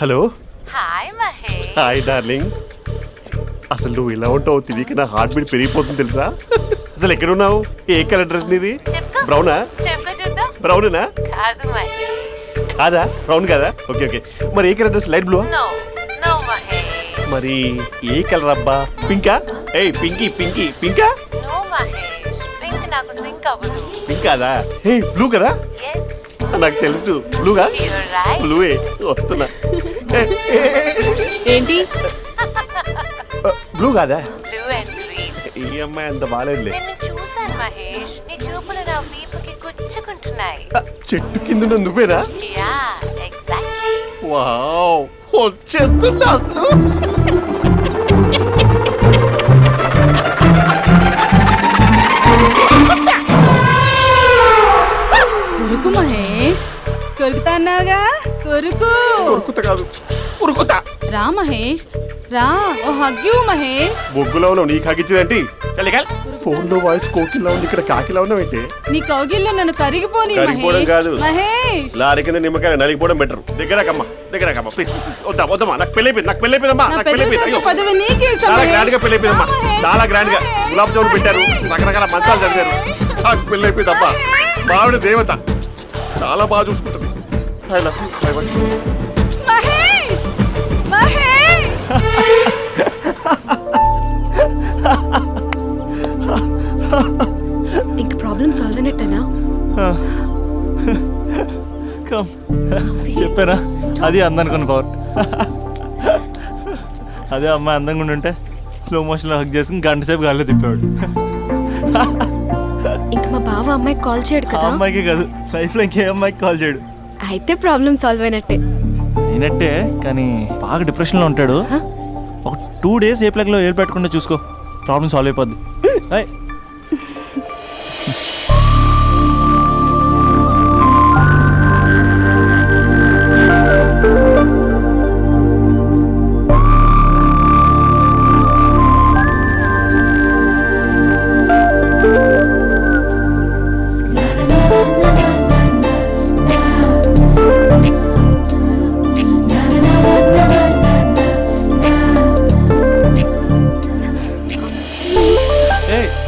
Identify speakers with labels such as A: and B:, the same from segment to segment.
A: Hello.
B: Hi Mahesh.
A: Hi darling అసలు నువ్వు ఇలా ఉంటావు తిరిగి నా హార్ట్ బీట్ పెరిగిపోతుంది తెలుసా? అసలు ఎక్కడున్నావు? ఏ కలర్ డ్రెస్ నీది? బ్రౌనా బ్రౌనేనా
B: కాదు మహేష్.
A: కాదా? బ్రౌన్ కాదా? ఓకే ఓకే మరి ఏ colour dress light blue
B: no no Mahesh.
A: మరి ఏ కలర్ అబ్బా? పింకా ఏయ్ పింకీ పింకీ పింకా
B: నో మహేష్. పింక్ నాకు సింక్ అవ్వదు.
A: పింక్ కాదా ఏ బ్లూ కదా నాకు తెలుసు. బ్లూగా బ్లూవే వస్తున్నా.
C: ఏంటి?
A: బ్లూ కాదా?
B: బ్లూ అండ్ గ్రీన్
A: ఈ అమ్మాయి అంత బాగాలేదులే
B: నిన్ను చూశాను మహేష్. నీ చూపులు నా వీపుకి గుచ్చుకుంటున్నాయి.
A: ఆ, చెట్టు కింద నువ్వేనా?
B: యా ఎగ్జాక్ట్లీ
A: వావ్ వచ్చేస్తున్నా అసలు. కాదు. ఉరుకుత.
C: రా మహేష్ రా. ఓ హగ్గు మహేష్.
A: బొగ్గులో ఉన్నావు నీకు కాకిచ్చిందేంటి ఫోన్లో వాయిస్ కోకిలా ఉంది ఇక్కడ కాకిలా
C: నీ కౌగిల్లో నన్ను కరిగిపోని
A: కరిగిపోవడం
C: మహేష్.
A: కాదు.
C: మహేష్.
A: లారీ కింద నిమ్మకాయ నలిగిపోవడం బెటర్ దగ్గరకమ్మా దగ్గరకమ్మా ప్లీజ్ వద్దా వద్దమ్మా నాకు నాకు నాకు
C: పదవి
A: చాలా.
C: గ్రాండ్గా.
A: చాలా
C: గ్రాండ్గా.
A: గులాబ్ జామున్ పెట్టారు. రకరకాల మంచాలు నాకు మావిడ దేవత. చాలా బాగా చూసుకుంటుంది.
D: ఇంక ప్రాబ్లం సాల్వ్ అయినట్టేనా?
E: కమ్ చెప్పానా? అది అందనుకున్న పవర్ అదే అమ్మాయి అందంగా ఉండుంటే స్లో మోషన్లో హక్ చేసుకుని గంట సేపు గాల్లో తిప్పేవాడు.
D: ఇంక మా బావ అమ్మాయికి కాల్ చేయడు కదా?
E: అమ్మాయికి కాదు లైఫ్లో ఇంకే అమ్మాయికి కాల్ చేయడు.
D: అయితే ప్రాబ్లం సాల్వ్ అయినట్టే.
E: అయినట్టే కానీ బాగా డిప్రెషన్లో ఉంటాడు? ఒక టూ డేస్ ఏ ప్లగ్లో ఏలు పెట్టకుండా చూసుకో. ప్రాబ్లం సాల్వ్ అయిపోద్ది.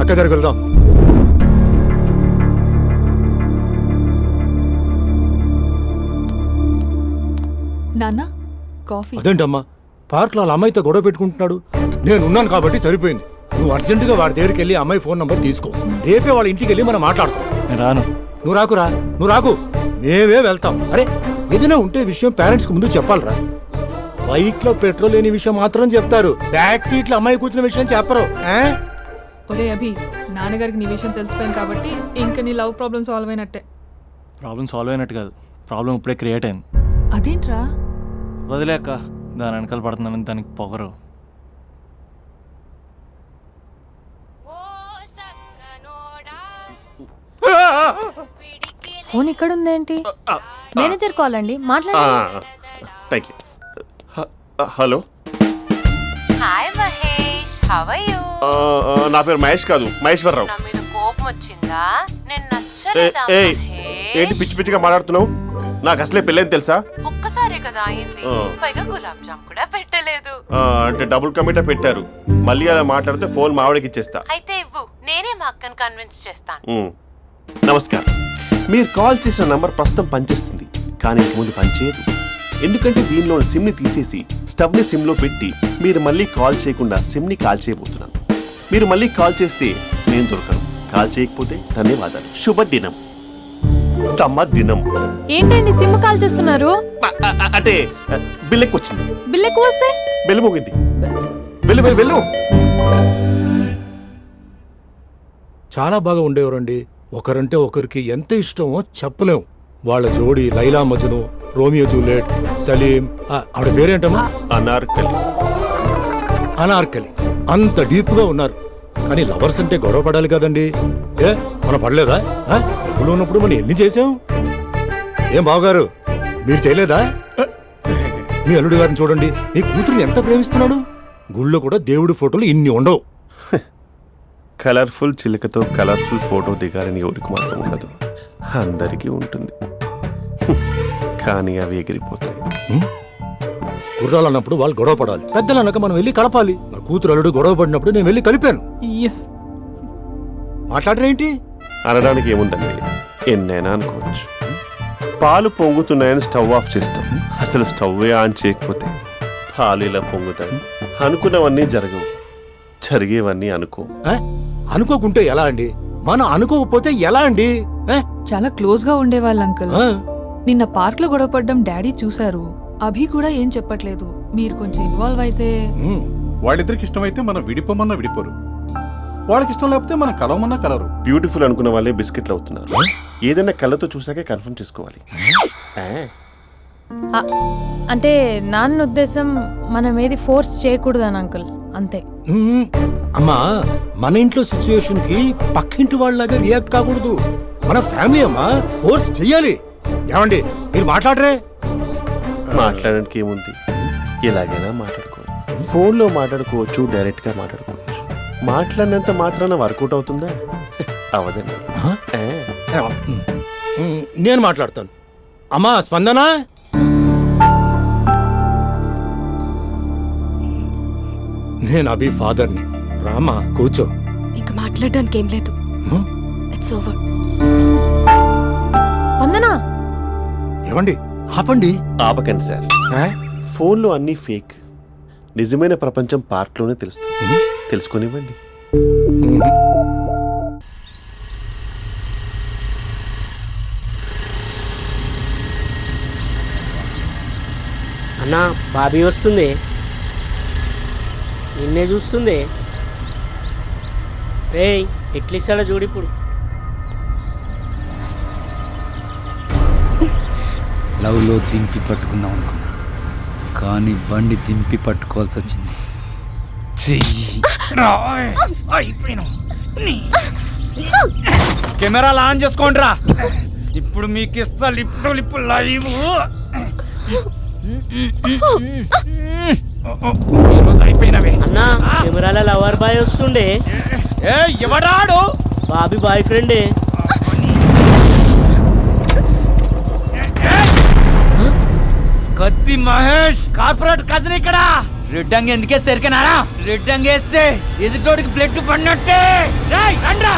F: అక్క దగ్గరికి వెళ్దాం.
G: నాన్న కాఫీ.
F: అదేంటమ్మా? పార్క్లో వాళ్ళ అమ్మాయితో గొడవ పెట్టుకుంటున్నాడు. నేను ఉన్నాను కాబట్టి సరిపోయింది. నువ్వు అర్జెంటుగా వాడి దగ్గరికి వెళ్ళి అమ్మాయి ఫోన్ నంబర్ తీసుకో. రేపే వాళ్ళ ఇంటికి వెళ్ళి మనం మాట్లాడుకో
E: నేను రాను.
F: నువ్వు రాకురా నువ్వు రాకు. మేమే వెళ్తాం. అరే ఏదైనా ఉంటే విషయం పేరెంట్స్కి ముందు చెప్పాలరా. బైక్లో పెట్రోల్ లేని విషయం మాత్రం చెప్తారు. బ్యాక్ సీట్లో అమ్మాయి కూర్చున్న విషయం చెప్పరు. ఆ?
G: ఒరే అభి నాన్నగారికి నీ విషయం తెలిసిపోయింది కాబట్టి ఇంక నీ లవ్ ప్రాబ్లమ్ సాల్వ్ అయినట్టే.
E: ప్రాబ్లం సాల్వ్ అయినట్టు కాదు. ప్రాబ్లం ఇప్పుడే క్రియేట్ అయింది.
G: అదేంట్రా?
E: వదిలేక దాని వెనకాల పడుతుందని దానికి పొగరు.
H: ఫోన్ ఇక్కడ ఉందేంటి మేనేజర్ కాల్ అండి మాట్లాడండి
A: thank you hello.
B: Hi how are you
A: నా పేరు మహేష్ కాదు మహేశ్వరరావు.
B: నా మీద కోపం వచ్చిందా? నేను
A: ఏ-
B: నచ్చలేదా
A: ఏయ్ ఏంటి పిచ్చి పిచ్చిగా మాట్లాడుతున్నావు? నాకు అసలే పెళ్ళని తెలుసా?
B: ఒక్కసారి కదా అయింది. పైగా గులాబ్ జామ్ కూడా పెట్టలేదు.
A: అంటే డబుల్ కమిటా పెట్టారు. మళ్ళీ అలా మాట్లాడితే ఫోన్ మావిడకి ఇచ్చేస్తా.
B: అయితే ఇవ్వు నేనే మా అక్కని కన్విన్స్ చేస్తాను.
A: నమస్కారం. మీరు కాల్ చేసిన నంబర్ ప్రస్తుతం పనిచేస్తుంది కానీ ఇంక ముందు పనిచేయదు ఎందుకంటే దీనిలో సిమ్ని తీసేసి స్టవ్ని సిమ్లో పెట్టి మీరు మళ్ళీ కాల్ చేయకుండా సిమ్ని కాల్ చేయబోతున్నాను. మీరు మళ్ళీ కాల్ చేస్తే నేను దొరకను. కాల్ చేయకపోతే ధన్యవాదాలు. శుభదినం. తమ దినం
H: ఏంటండి సిమ్ కాల్ చేస్తున్నారు?
A: అంటే అ, బిల్ ఎక్కువ వచ్చింది
H: బిల్ ఎక్కువ వస్తే?
A: బెల్లు మోగింది. వెళ్ళు వెళ్ళు వెళ్ళు.
F: చాలా బాగా ఉండేవారండి. ఒకరంటే ఒకరికి ఎంత ఇష్టమో చెప్పలేం. వాళ్ళ జోడి లైలా మజను రోమియో జూలియట్ సలీం ఆవిడ పేరేంటమ్మా?
A: అనార్కలి.
F: అనార్కలి. అంత డీప్గా ఉన్నారు. కానీ లవర్స్ అంటే గొడవ పడాలి కదండి. ఏ మనం పడలేదా? డబ్బులు ఉన్నప్పుడు మనం ఎన్ని చేసాం ఏం బావగారు మీరు చేయలేదా? మీ అల్లుడి గారిని చూడండి. మీ కూతురుని ఎంత ప్రేమిస్తున్నాడు? గుళ్ళో కూడా దేవుడి ఫోటోలు ఇన్ని ఉండవు.
A: కలర్ఫుల్ చిలుకతో కలర్ఫుల్ ఫోటో దిగాలని ఎవరికి మాత్రం ఉండదు. అందరికీ ఉంటుంది. కానీ అవి ఎగిరిపోతాయి.
F: గుర్రాలు అన్నప్పుడు వాళ్ళు గొడవ పడాలి. పెద్దలు అన్నాక మనం వెళ్ళి కలపాలి. నా కూతురు అల్లుడు గొడవ పడినప్పుడు నేను వెళ్ళి కలిపాను. మాట్లాడరేంటి
A: అనడానికి ఏముందండి? ఎన్నైనా అనుకోవచ్చు. పాలు పొంగుతున్నాయని స్టవ్ ఆఫ్ చేస్తాం. అసలు స్టవ్ ఆన్ చేయకపోతే పాలు ఇలా పొంగుతాయి. అనుకున్నవన్నీ జరగవు. జరిగేవన్నీ అనుకో?
F: అనుకోకుంటే ఎలా అండి? మనం అనుకోకపోతే ఎలా అండి?
G: చాలా క్లోజ్గా ఉండేవాళ్ళు అంకుల్? నిన్న పార్క్లో గొడవపడ్డం డాడీ చూశారు. అభి కూడా ఏం చెప్పట్లేదు. మీరు కొంచెం ఇన్వాల్వ్ అయితే.
I: వాళ్ళిద్దరికి ఇష్టమైతే మనం విడిపోమన్నా విడిపోరు. వాళ్ళకి ఇష్టం లేకపోతే మనం కలవమన్నా కలరు
A: బ్యూటిఫుల్ అనుకున్న వాళ్ళే బిస్కెట్లు అవుతున్నారు. ఏదైనా కళ్ళతో చూసాకే కన్ఫర్మ్ చేసుకోవాలి.
H: అంటే నాన్న ఉద్దేశం మనం ఏది ఫోర్స్ చేయకూడదని అంకుల్ అంతే.
F: అమ్మా మన ఇంట్లో సిచ్యుయేషన్కి పక్కింటి వాళ్ళలాగా రియాక్ట్ కాకూడదు. మన ఫ్యామిలీ అమ్మా ఫోర్స్ చెయ్యాలి. ఏమండి మీరు మాట్లాడరే?
A: మాట్లాడడానికి ఏముంది? ఎలాగైనా మాట్లాడుకోవచ్చు ఫోన్లో మాట్లాడుకోవచ్చు డైరెక్ట్గా మాట్లాడుకోవచ్చు. మాట్లాడినంత మాత్రాన వర్కౌట్ అవుతుందా? అవదండి.
F: నేను మాట్లాడతాను. అమ్మా స్పందన? నేను అభి ఫాదర్ని రామా కూర్చో.
D: ఇంకా మాట్లాడడానికి ఏం లేదు ఇట్స్ ఓవర్
H: స్పందన?
F: ఏమండి? ఆపండి.
A: ఆపకండి సార్? ఫోన్లో అన్నీ ఫేక్. నిజమైన ప్రపంచం పార్క్లోనే తెలుస్తుంది. తెలుసుకొనివ్వండి.
J: అన్న బాబీ వస్తుంది. నిన్నే చూస్తుంది. ఏయ్ ఎట్లిస్తాడో చూడు ఇప్పుడు.
K: లవ్లో దింపి పట్టుకుందాం అనుకున్నా. కానీ బండి దింపి పట్టుకోవాల్సి వచ్చింది. కెమెరాలు ఆన్ చేసుకోండి రా ఇప్పుడు మీకు ఇస్తా లిప్పు లిప్పు లైవ్. అయిపోయినవే.
J: అన్న కెమెరాల లవర్ బాయ్ వస్తుండే.
K: ఏ ఎవడాడు?
J: బాబీ బాయ్ ఫ్రెండే.
K: కత్తి మహేష్! కార్పొరేట్ కజన్ ఇక్కడ! రెడ్డంగి ఎందుకేస్తే ఎరికనారా రెడ్డంగి వేస్తే ఎదుటోడికి బ్లడ్ పడినట్టే! రేయ్, రండ్రా.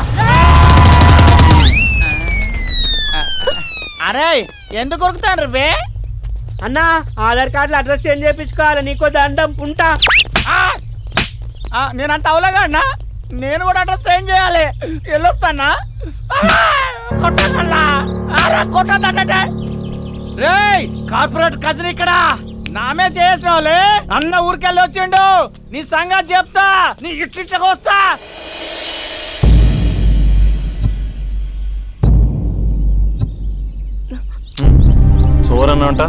J: అరే ఎందుకు కొరుకుతాను రే అన్న ఆధార్ కార్డులో అడ్రస్ చేంజ్ చేయించుకోవాలి నీకో దండం ఉంటా.
K: నేనంత అవలేగా అన్నా? నేను కూడా అడ్రస్ ఏం చేయాలి. వెళ్ళొస్తానా కొట్టదల్లా కొట్టదంటే రేయ్ కార్పొరేట్ కజిన్ ఇక్కడ. నామే చేసిన వాళ్ళే అన్న ఊరికెళ్ళి వచ్చిండు. నీ సంగతి చెప్తా. నీ ఇట్లిట్లకి వస్తా.
E: చోర్ అన్న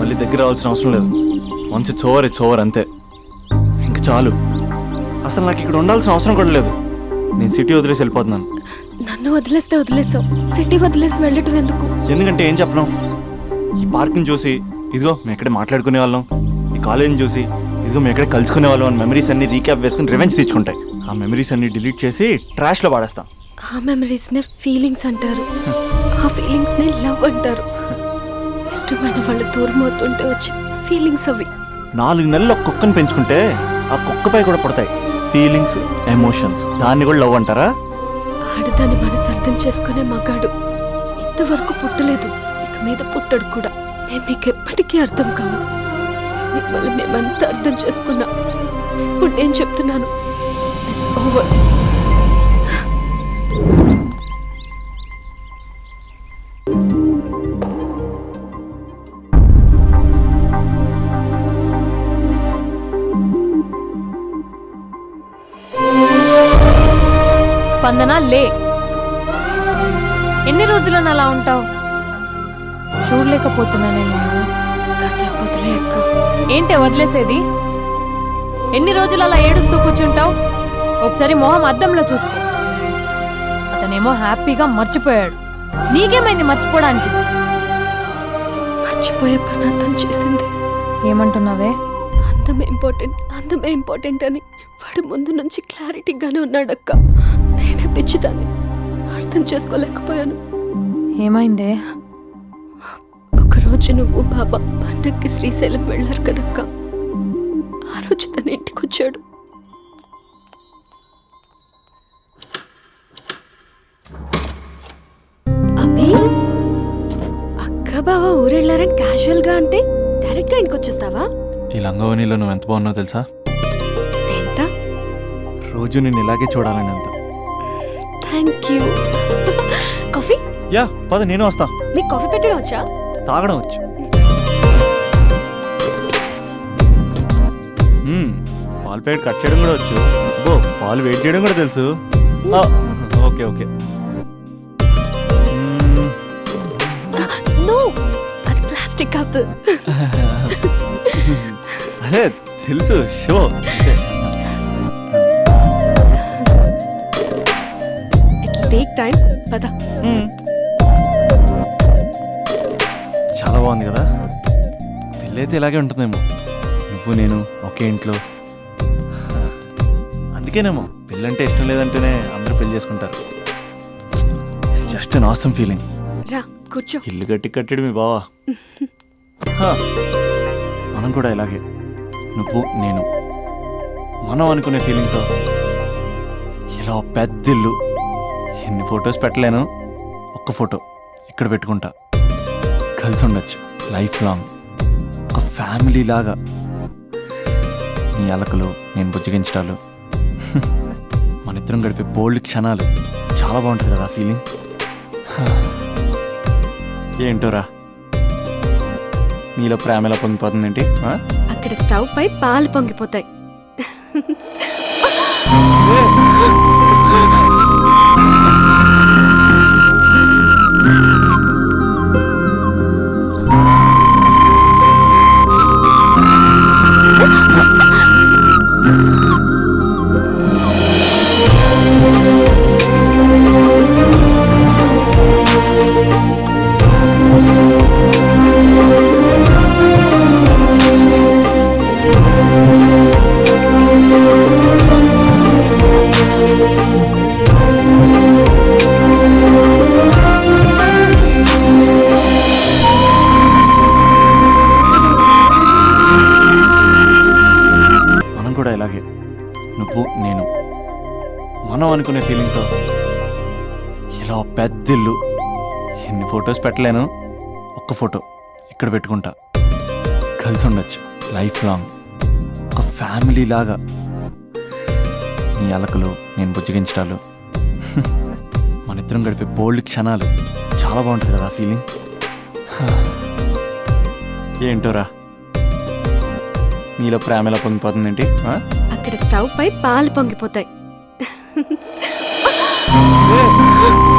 E: మళ్ళీ దగ్గర రావాల్సిన అవసరం లేదు. మంచి చోరే చోర్ అంతే. ఇంక చాలు. అసలు నాకు ఇక్కడ ఉండాల్సిన అవసరం కూడా లేదు. నేను సిటీ వదిలేసి వెళ్ళిపోతున్నాను.
D: నన్ను వదిలేస్తే వదిలేసావు. సిటీ వదిలేసి వెళ్ళటం ఎందుకు?
E: ఎందుకంటే ఏం చెప్పను? ఈ పార్క్ని చూసి ఇదిగో మేము ఇక్కడే మాట్లాడుకునే వాళ్ళం. ఈ కాలేజీని చూసి ఇదిగో మేము ఎక్కడ కలుసుకునే వాళ్ళం అని మెమరీస్ అన్ని రీక్యాప్ వేసుకుని రివెంజ్ తెచ్చుకుంటాయి ఆ మెమరీస్ అన్ని డిలీట్ చేసి ట్రాష్లో పాడేస్తాం.
D: ఆ మెమరీస్నే ఫీలింగ్స్ అంటారు. ఆ ఫీలింగ్స్నే లవ్ అంటారు. ఇష్టమైన వాళ్ళు దూరం అవుతుంటే వచ్చే ఫీలింగ్స్ అవి.
E: నాలుగు నెలలు ఒక కుక్కను పెంచుకుంటే ఆ కుక్కపై కూడా పడతాయి. ఫీలింగ్స్ ఎమోషన్స్ దాన్ని కూడా లవ్ అంటారా?
D: ఆడదాని మనసు అర్థం చేసుకునే మగాడు. ఇంతవరకు పుట్టలేదు. ఇక మీద పుట్టడు కూడా. మేము మీకు ఎప్పటికీ అర్థం కాము మిమ్మల్ని మేమంతా అర్థం చేసుకున్నాం. ఇప్పుడు నేను చెప్తున్నాను. ఇట్స్ ఓవర్
H: స్పందన లే. ఎన్ని రోజులను అలా ఉంటావు? చూడలేకపోతున్నా నేను.
D: కాసేపు వదిలే అక్క.
H: ఏంటే వదిలేసేది? ఎన్ని రోజులు అలా ఏడుస్తూ కూర్చుంటావు? ఒకసారి మొహం అద్దంలో చూసుకో. అతనేమో హ్యాపీగా మర్చిపోయాడు. నీకేమైంది మర్చిపోవడానికి?
D: మర్చిపోయే పని అతను చేసింది.
H: ఏమంటున్నావే?
D: అందమే ఇంపార్టెంట్ అందమే ఇంపార్టెంట్ అని. వాడు ముందు నుంచి క్లారిటీగానే ఉన్నాడక్క. నేనే పిచ్చిదాన్ని. అర్థం చేసుకోలేకపోయాను.
H: ఏమైందే?
D: ఒకరోజు నువ్వు బాబా పండక్కి శ్రీశైలం వెళ్ళారు కదక్క. ఆ రోజు తన ఇంటికి వచ్చాడు. అక్క బావ ఊరెళ్ళారని క్యాజువల్గా అంటే డైరెక్ట్గా ఇంటికి వచ్చేస్తావా
E: ఈ లంగవనిలో నువ్వు ఎంత బాగున్నావు తెలుసా? రోజు నిన్ను ఇలాగే చూడాలని అంత.
D: థ్యాంక్ యూ కాఫీ
E: యా పద నేను వస్తా.
D: నీకు కాఫీ పెట్టడం వచ్చా?
E: తాగడం వచ్చు. మ్మ్, పాలు ప్యాకెట్ కట్ చేయడం కూడా వచ్చు. బో పాలు వెయిట్ చేయడం కూడా తెలుసు. ఆ, ఓకే ఓకే. మ్మ్,
D: నో అది ప్లాస్టిక్ కప్
E: అదే తెలుసు షో.
D: టైం. పద.
E: చాలా బాగుంది కదా? పెళ్ళైతే ఇలాగే ఉంటుందేమో. నువ్వు నేను ఒకే ఇంట్లో. అందుకేనేమో పెళ్ళంటే ఇష్టం లేదంటేనే అందరూ పెళ్ళి చేసుకుంటారు. జస్ట్ అన్ ఆసమ్ ఫీలింగ్
D: రా కూర్చో.
E: ఇల్లు కట్టి కట్టాడు మీ బావా. హా, మనం కూడా ఇలాగే. నువ్వు నేను. మనం అనుకునే ఫీలింగ్తో ఇలా ఓ ఎన్ని ఫొటోస్ పెట్టలేను? ఒక్క ఫోటో ఇక్కడ పెట్టుకుంటా. కలిసి ఉండొచ్చు. Life long. ఒక ఫ్యామిలీ లాగా. నీ అలకలు నేను బుజ్జగించడాలు. మన ఇద్దరం గడిపే బోల్డ్ క్షణాలు. చాలా బాగుంటుంది కదా ఫీలింగ్ ఏంటోరా? నీలో ప్రేమ ఎలా పొంగిపోతుందేంటి?
D: అక్కడ స్టవ్ పై పాలు పొంగిపోతాయి.
E: మనం అనుకునే ఫీలింగ్తో ఇలా పెద్ద ఇల్లు ఎన్ని ఫొటోస్ పెట్టలేను. ఒక్క ఫోటో ఇక్కడ పెట్టుకుంటా. కలిసి ఉండొచ్చు. లైఫ్ లాంగ్ ఒక ఫ్యామిలీ లాగా. నీ అలకలు నేను బుజ్జగించడాలు. మన ఇద్దరం గడిపే బోల్డ్ క్షణాలు. చాలా బాగుంటుంది కదా ఫీలింగ్ ఏంటోరా నీలో ప్రేమ ఎలా పొంగిపోతుందేంటి?
D: అక్కడ స్టవ్ పై పాలు పొంగిపోతాయి. Ei.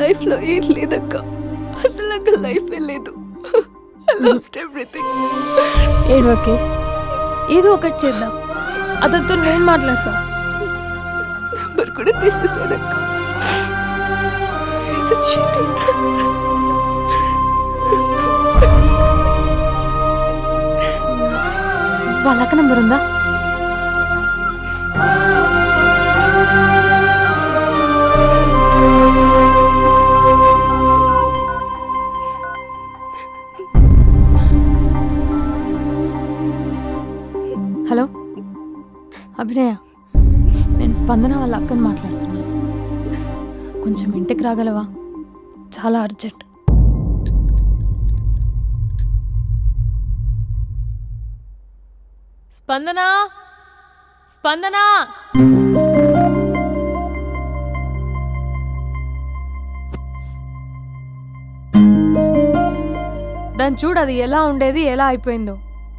D: లైఫ్లో ఏం లేదక్క. అసలు నాకు లైఫే లేదు. Lost everything
H: okay. ఏదో ఒకటి చేద్దాం. అతనితో నేను మాట్లాడతా.
D: నెంబర్ కూడా తీసేసాడక్క He's a cheater.
H: వాళ్ళ అక్క నంబర్ ఉందా? అభినయ నేను స్పందన వాళ్ళ అక్కని మాట్లాడుతున్నాను. కొంచెం ఇంటికి రాగలవా? చాలా అర్జెంట్. స్పందన? స్పందన? దాన్ని చూడు అది ఎలా ఉండేది ఎలా అయిపోయిందో.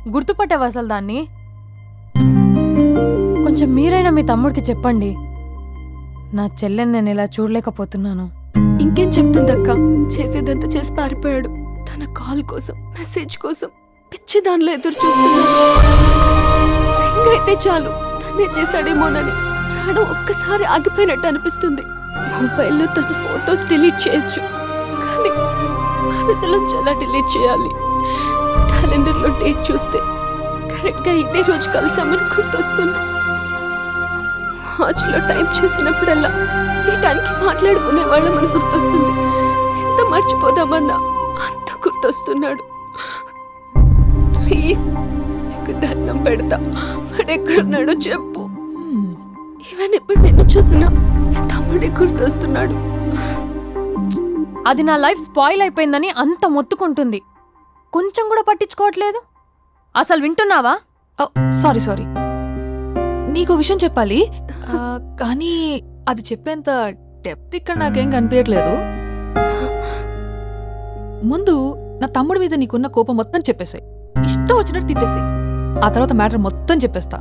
H: గుర్తుపట్టావు అసలు దాన్ని? కొంచెం మీరైనా మీ తమ్ముడికి చెప్పండి. నా చెల్లెని నేను ఇలా చూడలేకపోతున్నాను.
D: ఇంకేం చెప్తుందక్క? చేసేదంతా చేసి పారిపోయాడు. తన కాల్ కోసం మెసేజ్ కోసం పిచ్చి దానిలో ఎదురు చూస్తున్నాడు. అయితే చాలు తనే చేశాడేమోనని ప్రాణం ఒక్కసారి ఆగిపోయినట్టు అనిపిస్తుంది. మొబైల్లో తన ఫొటోస్ డిలీట్ చేయొచ్చు కానీ మనసులో చాలా డిలీట్ చేయాలి. క్యాలెండర్లో డేట్ చూస్తే కరెక్ట్గా ఇదే రోజు కలిసామని గుర్తొస్తుంది. వాచ్లో టైం చూసినప్పుడల్లా ఈ టైంకి మాట్లాడుకునే వాళ్ళమని గుర్తొస్తుంది. ఎంత మర్చిపోదామన్నా అంత గుర్తొస్తున్నాడు. ప్లీజ్ నీకు దండం పెడతా. వాడు ఎక్కడున్నాడో చెప్పు. ఈవెన్ ఇప్పుడు నిన్ను చూసినా తమ్ముడే గుర్తొస్తున్నాడు.
H: అది నా లైఫ్ స్పాయిల్ అయిపోయిందని అంత మొత్తుకుంటుంది. కొంచెం కూడా పట్టించుకోవట్లేదు? అసలు వింటున్నావా?
G: Sorry sorry. నీకు విషయం చెప్పాలి. ఆ, కానీ అది చెప్పేంత డెప్త్ ఇక్కడ నాకేం కనిపించట్లేదు ముందు నా తమ్ముడి మీద నీకున్న కోపం మొత్తం చెప్పేసాయి ఇష్టం వచ్చినట్టు తిట్టేసాయి ఆ తర్వాత మ్యాటర్ మొత్తం చెప్పేస్తా.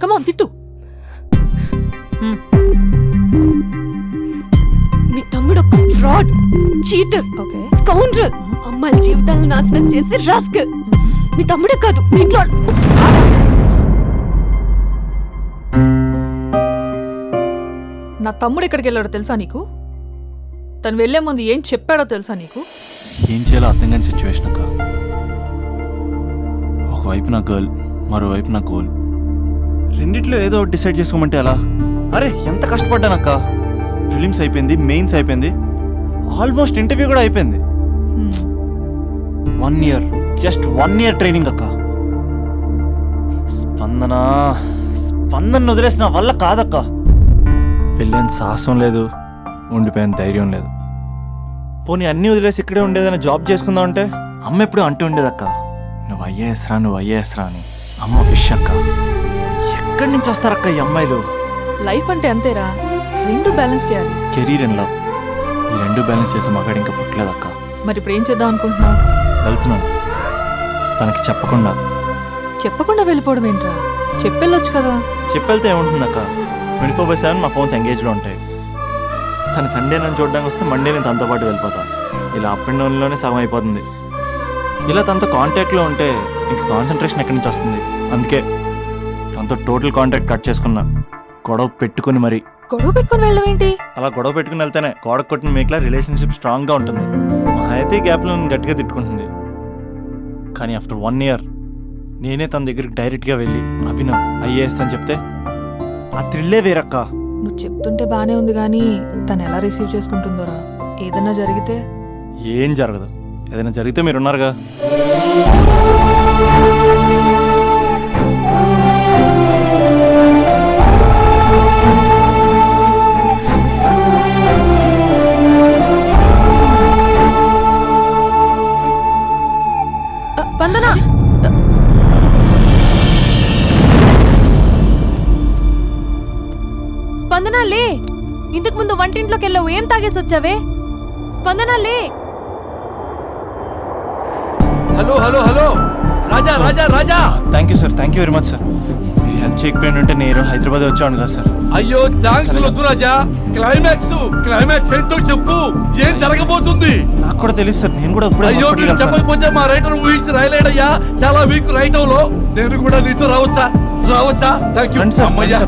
G: కమాన్ తిట్టు.
D: మీ తమ్ముడు ఒక ఫ్రాడ్ చీటర్
G: ఓకే
D: స్కౌండ్రల్. అమ్మాయిల జీవితాలను నాశనం చేసి రాస్కల్ మీ తమ్ముడే కాదు మీ ఇంట్లో
G: నా తమ్ముడు ఎక్కడికి వెళ్ళాడో తెలుసా నీకు? తను వెళ్ళే ముందు ఏం చెప్పాడో తెలుసా నీకు?
E: ఏం చేయాలో అర్థం కాని సిచ్యువేషన్ అక్క. ఒకవైపు నా గర్ల్ మరోవైపు నా గోల్. రెండిట్లో ఏదో ఒకటి డిసైడ్ చేసుకోమంటే ఎలా? అరే ఎంత కష్టపడ్డానక్క ఫిలిమ్స్ అయిపోయింది మెయిన్స్ అయిపోయింది. ఆల్మోస్ట్ ఇంటర్వ్యూ కూడా అయిపోయింది. One year just one year training అక్క. స్పందన స్పందన వదిలేసిన వల్ల కాదక్కా. పెళ్ళైన సాహసం లేదు ఉండిపోయిన ధైర్యం లేదు. పోనీ అన్నీ వదిలేసి ఇక్కడే ఉండేదైనా జాబ్ చేసుకుందాం అంటే? అమ్మ ఎప్పుడు అంటూ ఉండేదక్క నువ్వు ఐఏఎస్ రా నువ్వు ఐఏఎస్ రా అని. అమ్మ ఫిష్ అక్క ఎక్కడి నుంచి వస్తారక్క ఈ అమ్మాయిలు?
G: లైఫ్ అంటే అంతేరా రెండు బ్యాలెన్స్ చేయాలి.
E: Career and love. ఈ రెండు బ్యాలెన్స్ చేసే మగాడు ఇంకా పుట్టలేదక్క.
G: మరి ఇప్పుడు ఏం చేద్దాం అనుకుంటున్నావు?
E: వెళ్తున్నాను. తనకి చెప్పకుండా.
G: చెప్పకుండా వెళ్ళిపోవడం ఏంట్రా? చెప్పెళ్ళొచ్చు కదా.
E: చెప్పెళ్తే ఏముంటుందక్క? ట్వంటీ ఫోర్ బై సెవెన్ మా ఫోన్స్ ఎంగేజ్లో ఉంటాయి. తను సండే నన్ను చూడడానికి వస్తే మండే నేను తనతో పాటు వెళ్ళిపోతాను. ఇలా అప్ అండ్ డౌన్లోనే సగం అయిపోతుంది. ఇలా తనతో కాంటాక్ట్లో ఉంటే ఇంక కాన్సన్ట్రేషన్ ఎక్కడి నుంచి వస్తుంది? అందుకే తనతో టోటల్ కాంటాక్ట్ కట్ చేసుకున్నా. గొడవ పెట్టుకుని మరి.
G: గొడవ పెట్టుకొని వెళ్ళడం ఏంటి?
E: అలా గొడవ పెట్టుకుని వెళ్తేనే గోడ కొట్టిన మేకలా రిలేషన్షిప్ స్ట్రాంగ్గా ఉంటుంది. మా అయితే గ్యాప్లో నన్ను గట్టిగా తిట్టుకుంటుంది. కానీ ఆఫ్టర్ వన్ ఇయర్ నేనే తన దగ్గరికి డైరెక్ట్గా వెళ్ళి అభినవ్ ఐఏఎస్ అని చెప్తే ఆ థ్రిల్లే వేరక్క.
G: నువ్వు చెప్తుంటే బానే ఉంది కానీ తను ఎలా రిసీవ్ చేసుకుంటుందోరా? ఏదన్నా జరిగితే?
E: ఏం జరగదు. ఏదైనా జరిగితే మీరు
H: వంటింట్లోకి వెళ్ళావు. ఏం తాగేసి వచ్చావే? స్పందన లే
K: hello hello hello. Raja Raja Raja.
E: Thank you sir. Thank you very much sir. మీరు హెల్ప్ చేయకపోయిన ఉంటే నేను హైదరాబాద్ వచ్చాను కదా సార్.
L: అయ్యో థ్యాంక్స్ వద్దు రాజా. క్లైమాక్స్ క్లైమాక్స్ ఏంటో చెప్పు. ఏం జరగబోతుంది?
E: నాకు కూడా తెలుసు సార్. నేను కూడా ఇప్పుడే
L: అయ్యో మీరు. చెప్పకపోతే మా రైటర్ ఊహించి రాయలేడయ్యా. చాలా వీక్ రైటర్లో. నేను కూడా నీతో రావచ్చా? రావచ్చా? థ్యాంక్ యూ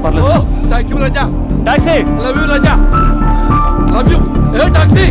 E: పర్లేదు.
L: Thank you Raja.
E: Taxi
L: love you Raja. Love you A taxi?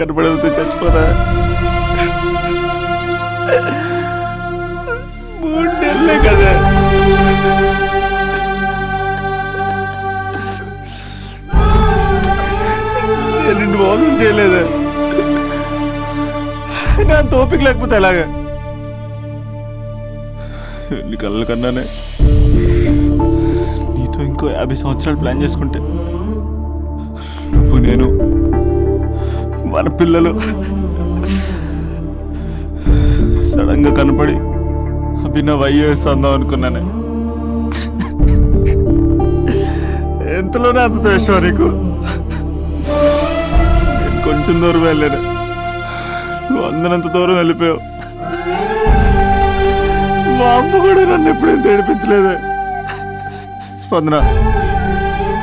E: మూడు చచ్చిపోతా? మూడు నెలలే కదా. నేను నిన్ను మోసం నా తోపిక లేకపోతే ఎలాగా? వెళ్ళి కళ్ళ కన్నానే. నీతో ఇంకో యాభై సంవత్సరాలు ప్లాన్ చేసుకుంటే నువ్వు నేను మన పిల్లలు. సడన్గా కనపడి అభినవ్ ఐఏఎస్ అందాం అనుకున్నానే. ఎంతలోనే అంత ద్వేషం నీకు? నేను కొంచెం దూరం వెళ్ళాను. నువ్వు అందనంత దూరం వెళ్ళిపోయావు. మా అమ్మ కూడా నన్ను ఎప్పుడేం తేడిపించలేదే. స్పందన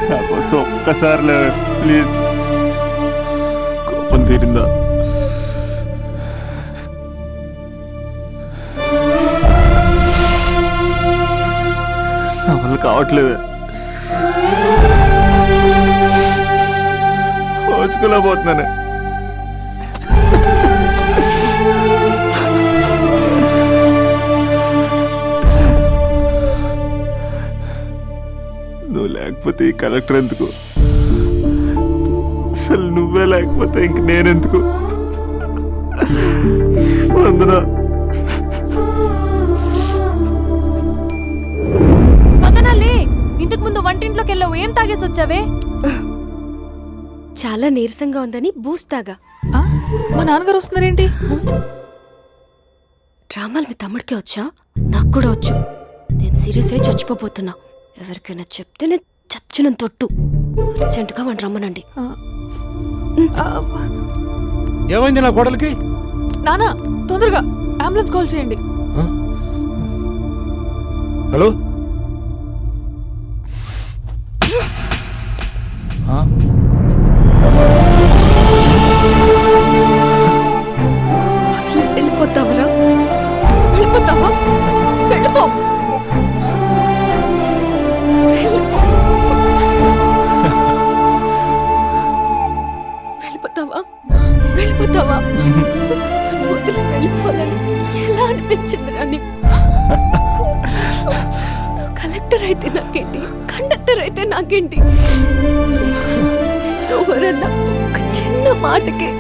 E: నా కోసం ఒక్కసారి లేవే ప్లీజ్. తీరిందా? నా వల్ల కావట్లేదే. ఓచుకోలేకపోతున్నానే నువ్వు లేకపోతే ఈ కలెక్టర్ ఎందుకు? లేకపోతే ఇంక నేనెందుకు? వందనా.
H: స్పందన లే ఇంతకు ముందు వంటింట్లోకి వెళ్ళావు ఏం తాగేసి వచ్చావే?
D: చాలా నీరసంగా ఉందని బూస్ట్ తాగా.
G: ఆ? మా నాన్నగారు వస్తున్నారేంటి?
D: డ్రామాలు మీ తమ్ముడికే వచ్చా? నాకు కూడా వచ్చు. నేను సీరియస్ అయి చచ్చిపోబోతున్నా. ఎవరికైనా చెప్తే నేను చచ్చిన తొట్టు. అర్జెంటుగా వాడిని రమ్మనండి.
G: ఆ,
F: ఏమైంది నా కోడలికి?
G: నాన్న తొందరగా. అంబులెన్స్ కాల్ చేయండి.
F: హలో?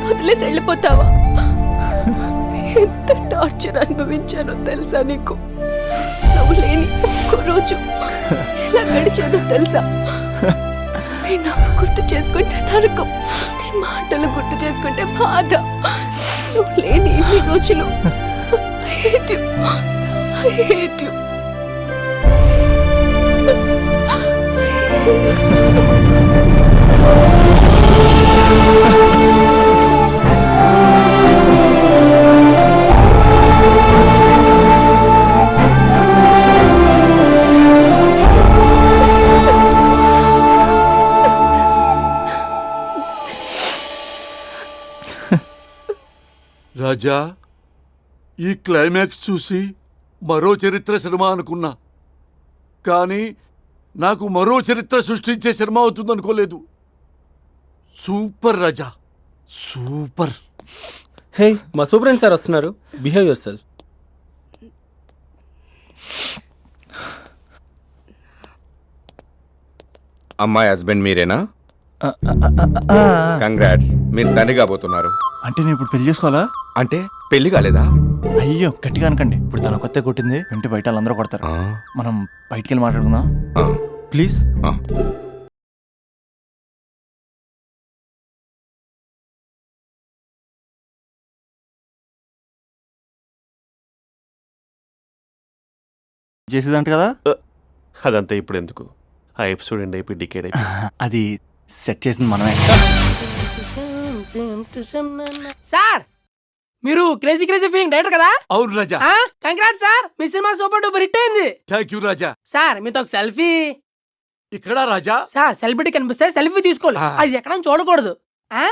D: వదిలేసి వెళ్ళిపోతావా? ఎంత టార్చర్ అనుభవించానో తెలుసా నీకు? నువ్వు లేని ఒక్క రోజు ఎలా గడిచేదో తెలుసా? నీ గుర్తు చేసుకుంటే నరకం నీ మాటలు గుర్తు చేసుకుంటే బాధ. నువ్వు లేని ఇన్ని రోజులు Thank you.
L: రాజా ఈ క్లైమాక్స్ చూసి మరో చరిత్ర సినిమా అనుకున్నా. కానీ నాకు మరో చరిత్ర సృష్టించే సినిమా అవుతుందనుకోలేదు. Super Raja super.
M: హే మా సూపరెంట్ సార్ వస్తున్నారు. బిహేవ్ యువర్ సెల్ఫ్
N: అమ్మాయి హస్బెండ్ మీరేనా? కంగ్రాట్స్ మీరు తండ్రి కాబోతున్నారు
E: అంటే నేను ఇప్పుడు పెళ్ళి చేసుకోవాలా?
N: అంటే పెళ్ళి కాలేదా?
E: అయ్యో గట్టిగా అనకండి. ఇప్పుడు తన కొత్త కొట్టింది ఇంటి బయట వాళ్ళందరూ కొడతారు.
N: ఆ,
E: మనం బయటికి వెళ్ళి మాట్లాడుకుందాం
N: ఆ,
E: ప్లీజ్.
N: ఆ.
E: చేసేదంట కదా?
A: అదంతా ఇప్పుడు ఎందుకు ఆ ఎపిసోడ్ ఎండ్ అయిపోయి డికేడ్ అయిపోయి.
E: అది సెట్ చేసింది మనమే.
M: సార్! మీరు క్రేజీ క్రేజీ ఫీలింగ్ డైరెక్టర్ కదా?
L: అవును రాజా.
M: కంగ్రాట్ సార్ మీ సినిమా సూపర్ డూపర్ హిట్ అయింది.
L: Thank you Raja.
M: సార్ మీతో ఒక సెల్ఫీ.
L: ఇక్కడ రాజా?
M: సార్ సెలబ్రిటీ కనిపిస్తే సెల్ఫీ తీసుకోవాలి. అది ఎక్కడ చూడకూడదు. ఆ?